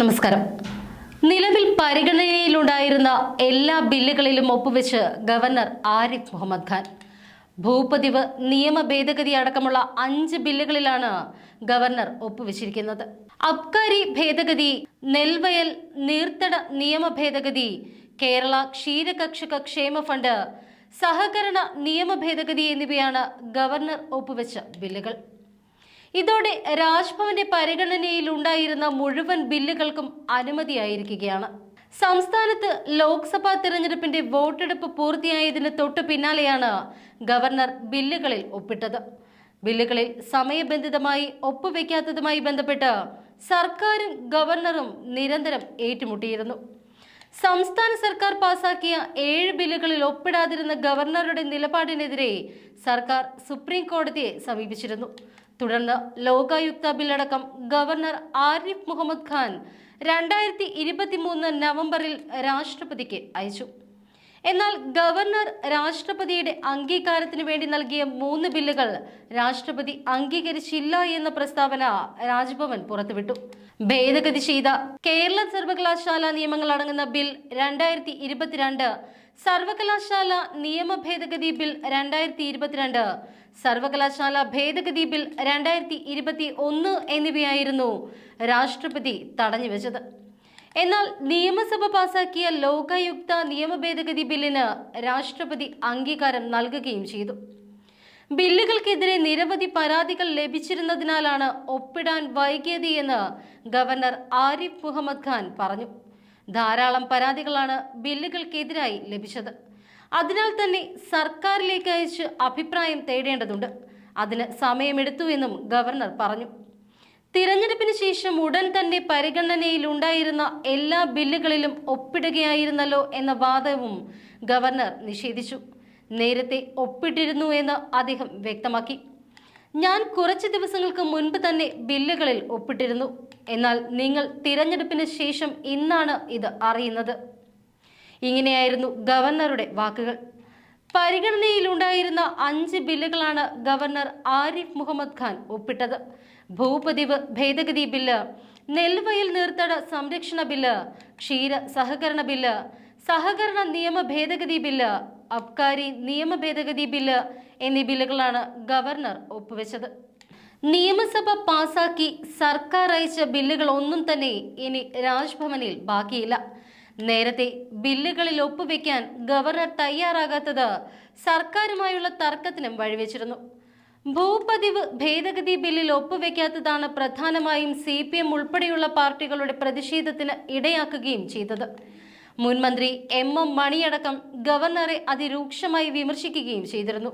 നമസ്കാരം. നിലവിൽ പരിഗണനയിലുണ്ടായിരുന്ന എല്ലാ ബില്ലുകളിലും ഒപ്പുവെച്ച് ഗവർണർ ആരിഫ് മുഹമ്മദ് ഖാൻ. ഭൂപതിവ് നിയമ ഭേദഗതി അടക്കമുള്ള അഞ്ച് ബില്ലുകളിലാണ് ഗവർണർ ഒപ്പുവെച്ചിരിക്കുന്നത്. അബ്കാരി ഭേദഗതി നെൽവയൽ നീർത്തട നിയമ ഭേദഗതി കേരള ക്ഷീരകർഷക ക്ഷേമ ഫണ്ട് സഹകരണ നിയമ ഭേദഗതി എന്നിവയാണ് ഗവർണർ ഒപ്പുവെച്ച ബില്ലുകൾ. ഇതോടെ രാജ്ഭവന്റെ പരിഗണനയിൽ ഉണ്ടായിരുന്ന മുഴുവൻ ബില്ലുകൾക്കും അനുമതിയായിരിക്കുകയാണ്. സംസ്ഥാനത്ത് ലോക്സഭാ തിരഞ്ഞെടുപ്പിന്റെ വോട്ടെടുപ്പ് പൂർത്തിയായതിന് തൊട്ടു പിന്നാലെയാണ് ഗവർണർ ബില്ലുകളിൽ ഒപ്പിട്ടത്. ബില്ലുകളിൽ സമയബന്ധിതമായി ഒപ്പുവെക്കാത്തതുമായി ബന്ധപ്പെട്ട് സർക്കാരും ഗവർണറും നിരന്തരം ഏറ്റുമുട്ടിയിരുന്നു. സംസ്ഥാന സർക്കാർ പാസാക്കിയ ഏഴ് ബില്ലുകളിൽ ഒപ്പിടാതിരുന്ന ഗവർണറുടെ നിലപാടിനെതിരെ സർക്കാർ സുപ്രീം കോടതിയെ സമീപിച്ചിരുന്നു. തുടർന്ന് ലോകായുക്ത ബില്ലടക്കം ഗവർണർ ആരിഫ് മുഹമ്മദ് ഖാൻ രണ്ടായിരത്തി ഇരുപത്തിമൂന്ന് നവംബറിൽ രാഷ്ട്രപതിക്ക് അയച്ചു. എന്നാൽ ഗവർണർ രാഷ്ട്രപതിയുടെ അംഗീകാരത്തിന് വേണ്ടി നൽകിയ മൂന്ന് ബില്ലുകൾ രാഷ്ട്രപതി അംഗീകരിച്ചില്ല എന്ന പ്രസ്താവന രാജ്ഭവൻ പുറത്തുവിട്ടു. ഭേദഗതി ചെയ്ത കേരള സർവകലാശാല നിയമങ്ങൾ അടങ്ങുന്ന ബിൽ രണ്ടായിരത്തി ഇരുപത്തിരണ്ട് സർവകലാശാല നിയമ ഭേദഗതി ബിൽ രണ്ടായിരത്തി ഇരുപത്തിരണ്ട് സർവകലാശാല ഭേദഗതി ബിൽ രണ്ടായിരത്തി ഇരുപത്തി ഒന്ന് എന്നിവയായിരുന്നു രാഷ്ട്രപതി തടഞ്ഞുവെച്ചത്. എന്നാൽ നിയമസഭ പാസാക്കിയ ലോകായുക്ത നിയമ ഭേദഗതി ബില്ലിന് രാഷ്ട്രപതി അംഗീകാരം നൽകുകയും ചെയ്തു. ബില്ലുകൾക്കെതിരെ നിരവധി പരാതികൾ ലഭിച്ചിരുന്നതിനാലാണ് ഒപ്പിടാൻ വൈകിയത് എന്ന് ഗവർണർ ആരിഫ് മുഹമ്മദ് ഖാൻ പറഞ്ഞു. ധാരാളം പരാതികളാണ് ബില്ലുകൾക്കെതിരായി ലഭിച്ചത്. അതിനാൽ തന്നെ സർക്കാരിലേക്ക് അയച്ച് അഭിപ്രായം തേടേണ്ടതുണ്ട്. അതിന് സമയമെടുത്തു എന്നും ഗവർണർ പറഞ്ഞു. തിരഞ്ഞെടുപ്പിന് ശേഷം ഉടൻ തന്നെ പരിഗണനയിൽ ഉണ്ടായിരുന്ന എല്ലാ ബില്ലുകളിലും ഒപ്പിടുകയായിരുന്നല്ലോ എന്ന വാദവും ഗവർണർ നിഷേധിച്ചു. നേരത്തെ ഒപ്പിട്ടിരുന്നു എന്ന് അദ്ദേഹം വ്യക്തമാക്കി. ഞാൻ കുറച്ച് ദിവസങ്ങൾക്ക് മുൻപ് തന്നെ ബില്ലുകളിൽ ഒപ്പിട്ടിരുന്നു. എന്നാൽ നിങ്ങൾ തിരഞ്ഞെടുപ്പിന് ശേഷം ഇന്നാണ് ഇത് അറിയുന്നത്? ഇങ്ങനെയായിരുന്നു ഗവർണറുടെ വാക്കുകൾ. പരിഗണനയിലുണ്ടായിരുന്ന അഞ്ച് ബില്ലുകളാണ് ഗവർണർ ആരിഫ് മുഹമ്മദ് ഖാൻ ഒപ്പിട്ടത്. ഭൂപതിവ് ഭേദഗതി ബില്ല് നെൽവയൽ നീർത്തട സംരക്ഷണ ബില്ല് ക്ഷീര സഹകരണ ബില്ല് സഹകരണ നിയമ ഭേദഗതി ബില്ല് അബ്കാരി നിയമ ഭേദഗതി ബില്ല് എന്നീ ബില്ലുകളാണ് ഗവർണർ ഒപ്പുവെച്ചത്. നിയമസഭ പാസാക്കി സർക്കാർ അയച്ച ബില്ലുകൾ ഒന്നും തന്നെ ഇനി രാജ്ഭവനിൽ ബാക്കിയില്ല. നേരത്തെ ബില്ലുകളിൽ ഒപ്പുവെക്കാൻ ഗവർണർ തയ്യാറാകാത്തത് സർക്കാരുമായുള്ള തർക്കത്തിനും വഴിവെച്ചിരുന്നു. ഭൂപതിവ് ഭേദഗതി ബില്ലിൽ ഒപ്പുവെക്കാത്തതാണ് പ്രധാനമായും സി പി എം ഉൾപ്പെടെയുള്ള പാർട്ടികളുടെ പ്രതിഷേധത്തിന് ഇടയാക്കുകയും ചെയ്തത്. മുൻമന്ത്രി എം എം മണിയടക്കം ഗവർണറെ അതിരൂക്ഷമായി വിമർശിക്കുകയും ചെയ്തിരുന്നു.